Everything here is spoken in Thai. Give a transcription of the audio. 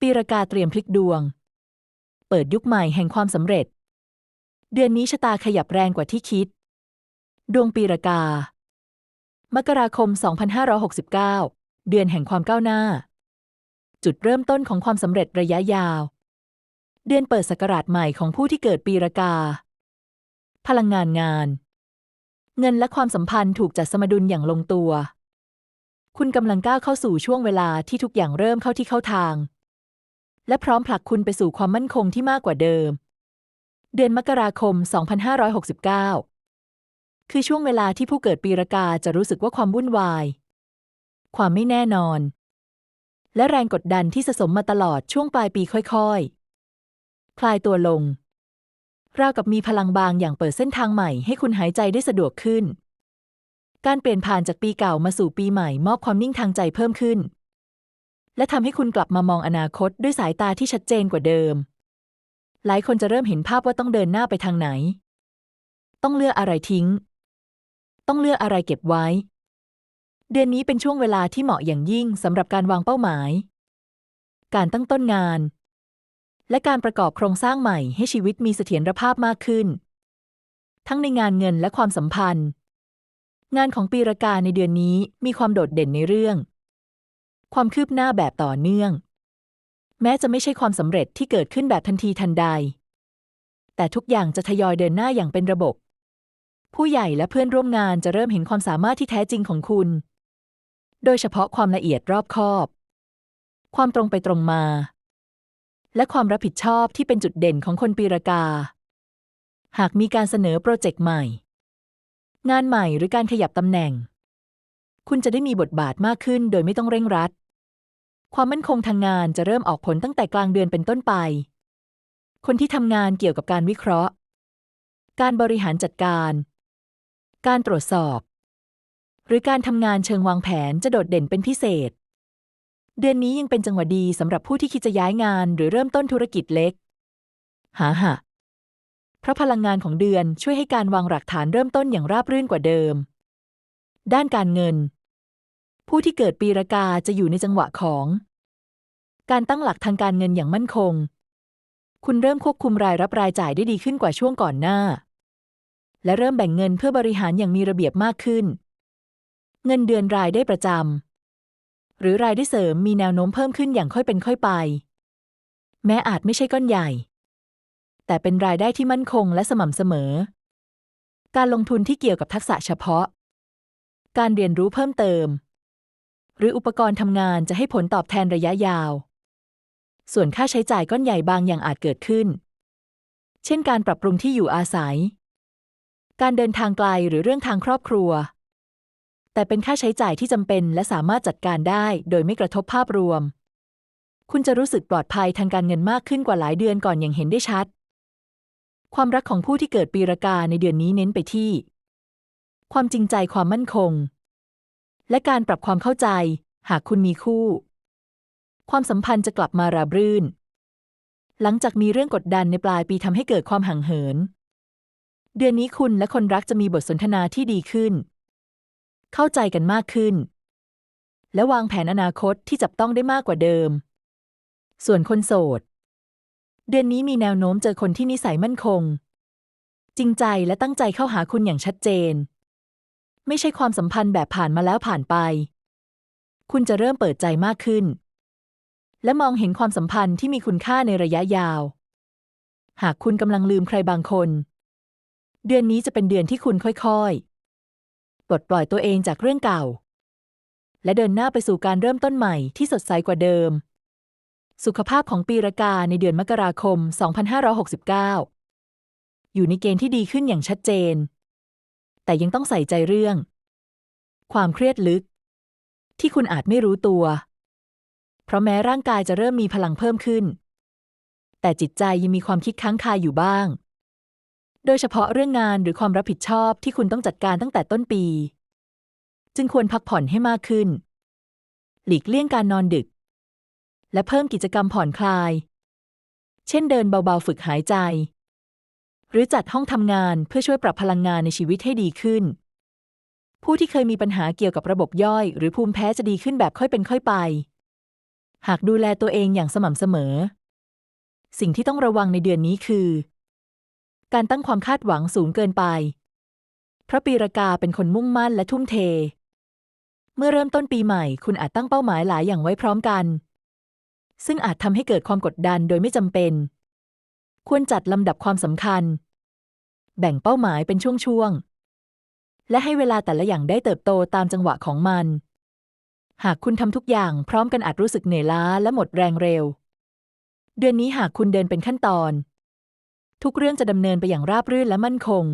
ปีรากาเตรียมพลิกดวง เปิดยุคใหม่แห่งความสำเร็จ เดือนนี้ชะตาขยับแรงกว่าที่คิด ดวงปีรากา มกราคม 2569 เดือนแห่งความก้าวหน้า จุดเริ่มต้นของความสำเร็จระยะยาว เดือนเปิดศักราชใหม่ของผู้ที่เกิดปีรากา พลังงานงาน เงินและความสัมพันธ์ถูกจัดสมดุลอย่างลงตัว คุณกำลังก้าวเข้าสู่ช่วงเวลาที่ทุกอย่างเริ่มเข้าที่เข้าทาง และพร้อมผลักคุณไปสู่ความมั่นคงที่มากกว่าเดิม เดือนมกราคม 2569 คือช่วงเวลาที่ผู้เกิดปีรากาจะรู้สึกว่าความวุ่นวาย ความไม่แน่นอน และแรงกดดันที่สะสมมาตลอดช่วงปลายปีค่อยๆ คลายตัวลงราวกับมีพลังบางอย่างเปิดเส้นทางใหม่ให้คุณหายใจได้สะดวกขึ้น การเปลี่ยนผ่านจากปีเก่ามาสู่ปีใหม่มอบความนิ่งทางใจเพิ่มขึ้น และทำให้คุณกลับมามองอนาคตด้วยสายตาที่ชัดเจนกว่าเดิม หลายคนจะเริ่มเห็นภาพว่าต้องเดินหน้าไปทางไหน ต้องเลือกอะไรทิ้ง ต้องเลือกอะไรเก็บไว้ เดือนนี้เป็นช่วงเวลาที่เหมาะอย่างยิ่งสำหรับการวางเป้าหมาย การตั้งต้นงาน และการประกอบโครงสร้างใหม่ให้ชีวิตมีเสถียรภาพมากขึ้น ทั้งในงานเงินและความสัมพันธ์ งานของปีรากาในเดือนนี้มีความโดดเด่นในเรื่อง ความคืบหน้าแบบต่อเนื่อง แม้จะไม่ใช่ความสำเร็จที่เกิดขึ้นแบบทันทีทันใด แต่ทุกอย่างจะทยอยเดินหน้าอย่างเป็นระบบ ผู้ใหญ่และเพื่อนร่วมงานจะเริ่มเห็นความสามารถที่แท้จริงของคุณ โดยเฉพาะความละเอียดรอบคอบ ความตรงไปตรงมา และความรับผิดชอบที่เป็นจุดเด่นของคนปีรากา หากมีการเสนอโปรเจกต์ใหม่ งานใหม่หรือการขยับตำแหน่ง คุณจะได้มีบทบาทมากขึ้นโดยไม่ต้องเร่งรัด ความมั่นคงทางงานจะเริ่มออกผลตั้งแต่กลางเดือนเป็นต้นไป คนที่ทำงานเกี่ยวกับการวิเคราะห์ การบริหารจัดการ การตรวจสอบ หรือการทำงานเชิงวางแผนจะโดดเด่นเป็นพิเศษ เดือนนี้ยังเป็นจังหวะดีสำหรับผู้ที่คิดจะย้ายงานหรือเริ่มต้นธุรกิจเล็ก หาหะเพราะพลังงานของเดือนช่วยให้การวางหลักฐานเริ่มต้นอย่างราบรื่นกว่าเดิม ด้านการเงิน ผู้ที่เกิดปีรากาจะอยู่ในจังหวะของ การตั้งหลักทางการเงินอย่างมั่นคง คุณเริ่มควบคุมรายรับรายจ่ายได้ดีขึ้นกว่าช่วงก่อนหน้า และเริ่มแบ่งเงินเพื่อบริหารอย่างมีระเบียบมากขึ้น เงินเดือนรายได้ประจำหรือรายได้เสริมมีแนวโน้มเพิ่มขึ้นอย่างค่อยเป็นค่อยไป แม้อาจไม่ใช่ก้อนใหญ่ แต่เป็นรายได้ที่มั่นคงและสม่ำเสมอ การลงทุนที่เกี่ยวกับทักษะเฉพาะ การเรียนรู้เพิ่มเติม หรืออุปกรณ์ทำงานจะให้ผลตอบแทนระยะยาว ส่วนค่าใช้จ่ายก้อนใหญ่บางอย่างอาจเกิดขึ้น เช่นการปรับปรุงที่อยู่อาศัย การเดินทางไกลหรือเรื่องทางครอบครัว แต่เป็นค่าใช้จ่ายที่จำเป็นและสามารถจัดการได้โดยไม่กระทบภาพรวม คุณจะรู้สึกปลอดภัยทางการเงินมากขึ้นกว่าหลายเดือนก่อนอย่างเห็นได้ชัด ความรักของผู้ที่เกิดปีรากาในเดือนนี้เน้นไปที่ ความจริงใจความมั่นคง และการปรับความเข้าใจ หากคุณมีคู่ ความสัมพันธ์จะกลับมาราบรื่น หลังจากมีเรื่องกดดันในปลายปีทำให้เกิดความห่างเหิน เดือนนี้คุณและคนรักจะมีบทสนทนาที่ดีขึ้น เข้าใจกันมากขึ้น และวางแผนอนาคตที่จับต้องได้มากกว่าเดิม ส่วนคนโสด เดือนนี้มีแนวโน้มเจอคนที่นิสัยมั่นคง จริงใจและตั้งใจเข้าหาคุณอย่างชัดเจน ไม่ใช่ความสัมพันธ์แบบผ่านมาแล้วผ่านไป คุณจะเริ่มเปิดใจมากขึ้น และมองเห็นความสัมพันธ์ที่มีคุณค่าในระยะยาว หากคุณกำลังลืมใครบางคน เดือนนี้จะเป็นเดือนที่คุณค่อยๆ ปลดปล่อยตัวเองจากเรื่องเก่า และเดินหน้าไปสู่การเริ่มต้นใหม่ที่สดใสกว่าเดิม สุขภาพของปีรากาในเดือนมกราคม 2569 อยู่ในเกณฑ์ที่ดีขึ้นอย่างชัดเจน แต่ยังต้องใส่ใจเรื่อง ความเครียดลึก ที่คุณอาจไม่รู้ตัว เพราะแม้ร่างกายจะเริ่มมีพลังเพิ่มขึ้น แต่จิตใจยังมีความคิดค้างคาอยู่บ้าง โดยเฉพาะเรื่องงานหรือความรับผิดชอบที่คุณต้องจัดการตั้งแต่ต้นปี จึงควรพักผ่อนให้มากขึ้น หลีกเลี่ยงการนอนดึก และเพิ่มกิจกรรมผ่อนคลาย เช่นเดินเบาๆฝึกหายใจ หรือจัดห้องทำงานเพื่อช่วยปรับพลังงานในชีวิตให้ดีขึ้น ผู้ที่เคยมีปัญหาเกี่ยวกับระบบย่อย หรือภูมิแพ้จะดีขึ้นแบบค่อยเป็นค่อยไป หากดูแลตัวเองอย่างสม่ำเสมอ สิ่งที่ต้องระวังในเดือนนี้คือ การตั้งความคาดหวังสูงเกินไปเพราะปีรากาเป็นคนมุ่งมั่นและทุ่มเท เมื่อเริ่มต้นปีใหม่ คุณอาจตั้งเป้าหมายหลายอย่างไว้พร้อมกัน ซึ่งอาจทำให้เกิดความกดดันโดยไม่จำเป็น ควรจัดลำดับความสำคัญ แบ่งเป้าหมายเป็นช่วงๆ และให้เวลาแต่ละอย่างได้เติบโตตามจังหวะของมัน หากคุณทำทุกอย่างพร้อมกันอาจรู้สึกเหนื่อยล้าและหมดแรงเร็ว เดือนนี้หากคุณเดินเป็นขั้นตอน ทุกเรื่องจะดำเนินไปอย่างราบรื่นและมั่นคง